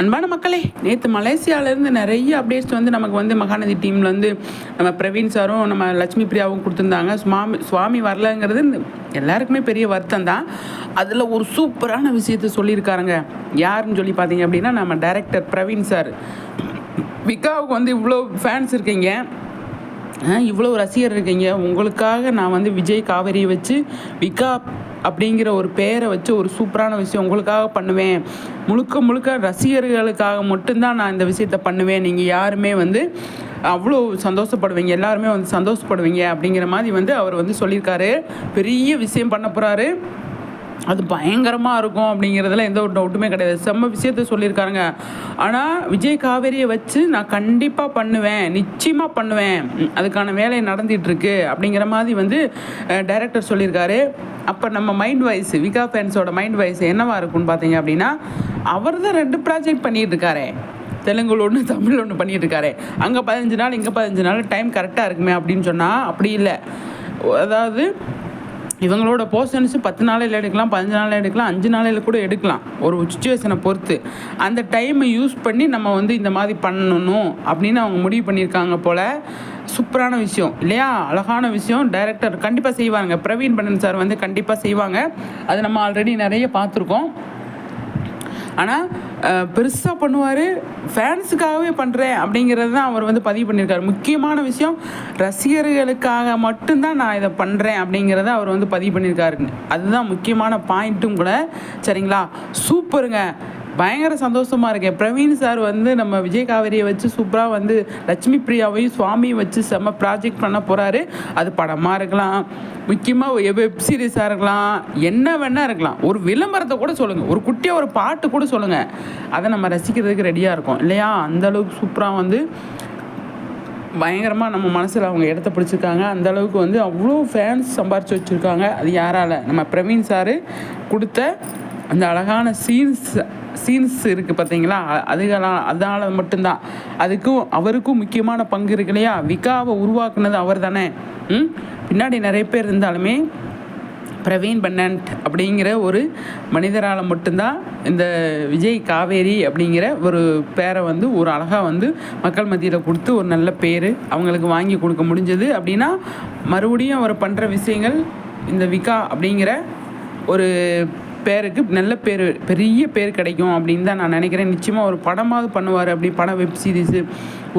அன்பான மக்களே நேற்று மலேசியாவிலேருந்து நிறைய அப்டேட்ஸ் வந்து நமக்கு வந்து மகாநதி டீமில் வந்து நம்ம பிரவீன் சாரும் நம்ம லட்சுமி பிரியாவும் கொடுத்துருந்தாங்க. சுவாமி சுவாமி வரலங்கிறது எல்லாருக்குமே பெரிய வருத்தம் தான். அதில் ஒரு சூப்பரான விஷயத்த சொல்லியிருக்காருங்க. யாருன்னு சொல்லி பார்த்தீங்க அப்படின்னா நம்ம டைரக்டர் பிரவீன் சார். விகாவுக்கு வந்து இவ்வளோ ஃபேன்ஸ் இருக்கீங்க. இவ்வளோ ரசிகர் இருக்கீங்க. உங்களுக்காக நான் வந்து விஜய் காவேரியை வச்சு விகா அப்படிங்கிற ஒரு பேரை வச்சு ஒரு சூப்பரான விஷயம் உங்களுக்காக பண்ணுவேன். முழுக்க முழுக்க ரசிகர்களுக்காக மட்டும்தான் நான் இந்த விஷயத்த பண்ணுவேன். நீங்கள் யாருமே வந்து அவ்வளோ சந்தோஷப்படுவீங்க. எல்லாருமே வந்து சந்தோஷப்படுவீங்க அப்படிங்கிற மாதிரி வந்து அவர் வந்து சொல்லியிருக்காரு. பெரிய விஷயம் பண்ண போகிறாரு அது பயங்கரமாக இருக்கும் அப்படிங்கிறதுல எந்த ஒரு டவுட்டுமே கிடையாது. செம்ம விஷயத்த சொல்லியிருக்காருங்க. ஆனால் விஜய் காவேரியை வச்சு நான் கண்டிப்பாக பண்ணுவேன். நிச்சயமாக பண்ணுவேன். அதுக்கான வேலை நடந்துகிட்ருக்கு அப்படிங்கிற மாதிரி வந்து டைரக்டர் சொல்லியிருக்காரு. அப்போ நம்ம மைண்ட் வாய்ஸ் விகா ஃபேன்ஸோட மைண்ட் வாய்ஸ் என்னவா இருக்கும்னு பார்த்தீங்க அப்படின்னா அவர் தான் ரெண்டு ப்ராஜெக்ட் பண்ணிகிட்டு இருக்காரு தெலுங்குல ஒன்று தமிழ் ஒன்று பண்ணிகிட்டு இருக்காரு அங்கே பதினஞ்சு நாள் இங்கே பதினஞ்சு நாள் டைம் கரெக்டாக இருக்குமே அப்படின்னு சொன்னால் அப்படி இல்லை. அதாவது இவங்களோட போர்ஷன்ஸு பத்து நாளையில் எடுக்கலாம் பதினஞ்சு நாளில் எடுக்கலாம் அஞ்சு நாளையில் கூட எடுக்கலாம். ஒரு சுச்சுவேஷனை பொறுத்து. அந்த டைமை யூஸ் பண்ணி நம்ம வந்து இந்த மாதிரி பண்ணணும் அப்படின்னு அவங்க முடிவு பண்ணியிருக்காங்க போல் சூப்பரான விஷயம். இல்லையா? அழகான விஷயம். டைரக்டர் கண்டிப்பாக செய்வாங்க பிரவீன் பண்ணன் சார் வந்து கண்டிப்பாக செய்வாங்க. அது நம்ம ஆல்ரெடி நிறைய பார்த்துருக்கோம். ஆனால் பெருசாக பண்ணுவார் ஃபேன்ஸுக்காகவே பண்ணுறேன் அப்படிங்கிறது தான் அவர் வந்து பதிவு பண்ணியிருக்காரு. முக்கியமான விஷயம் ரசிகர்களுக்காக மட்டும்தான் நான் இதை பண்ணுறேன் அப்படிங்கிறத அவர் வந்து பதிவு பண்ணியிருக்காருங்க அதுதான் முக்கியமான பாயிண்ட்டும் கூட. சரிங்களா? சூப்பருங்க. பயங்கர சந்தோஷமாக இருக்கேன் பிரவீன் சார் வந்து நம்ம விஜய் காவேரியை வச்சு சூப்பராக வந்து லட்சுமி பிரியாவையும் சுவாமியும் வச்சு செம்ம ப்ராஜெக்ட் பண்ண போகிறாரு அது படமாக இருக்கலாம் முக்கியமாக வெப் சீரிஸாக இருக்கலாம் என்ன வேணால் இருக்கலாம். ஒரு விளம்பரத்தை கூட சொல்லுங்கள் ஒரு குட்டியாக ஒரு பாட்டு கூட சொல்லுங்கள் அதை நம்ம ரசிக்கிறதுக்கு ரெடியாக இருக்கும். இல்லையா? அந்தளவுக்கு சூப்பராக வந்து பயங்கரமாக நம்ம மனசில் அவங்க இடத்த பிடிச்சிருக்காங்க. அந்த அளவுக்கு வந்து அவ்வளோ ஃபேன்ஸ் சம்பாரித்து வச்சுருக்காங்க. அது யாரால்? நம்ம பிரவீன் சார் கொடுத்த அந்த அழகான சீன்ஸ் சீன்ஸ் இருக்குது பார்த்தீங்களா? அதுகளாம் அதனால் மட்டும்தான். அதுக்கும் அவருக்கும் முக்கியமான பங்கு இருக்கு இல்லையா? விகாவை உருவாக்குனது அவர் தானே பின்னாடி நிறைய பேர் இருந்தாலுமே பிரவீன் பன்னண்ட் அப்படிங்கிற ஒரு மனிதரால் மட்டும்தான் இந்த விஜய் காவேரி அப்படிங்கிற ஒரு பேரை வந்து ஒரு அழகாக வந்து மக்கள் மத்தியில் கொடுத்து ஒரு நல்ல பேர் அவங்களுக்கு வாங்கி கொடுக்க முடிஞ்சது. அப்படின்னா மறுபடியும் அவர் பண்ணுற விஷயங்கள் இந்த விகா அப்படிங்கிற ஒரு பேருக்கு நல்ல பேர் பெரிய பேர் கிடைக்கும் அப்படின்னு தான் நான் நினைக்கிறேன். நிச்சயமாக ஒரு படமாவது பண்ணுவார் அப்படி படம் வெப் சீரிஸு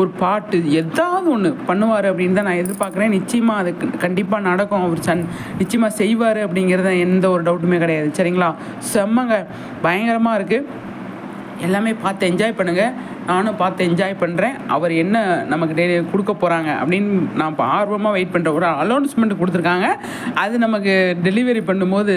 ஒரு பாட்டு எதாவது ஒன்று பண்ணுவார் அப்படின்னு தான் நான் எதிர்பார்க்குறேன். நிச்சயமாக அது கண்டிப்பாக நடக்கும். அவர் சன் நிச்சயமாக செய்வார் அப்படிங்கிறத எந்த ஒரு டவுட்டுமே கிடையாது. சரிங்களா? செம்மங்க பயங்கரமாக இருக்குது எல்லாமே பார்த்து என்ஜாய் பண்ணுங்கள் நானும் பார்த்து என்ஜாய் பண்ணுறேன் அவர் என்ன நமக்கு டெய்லி கொடுக்க போகிறாங்க அப்படின்னு நான் இப்போ ஆர்வமாக வெயிட் பண்ணுற ஒரு அலௌன்ஸ்மெண்ட் கொடுத்துருக்காங்க. அது நமக்கு டெலிவரி பண்ணும்போது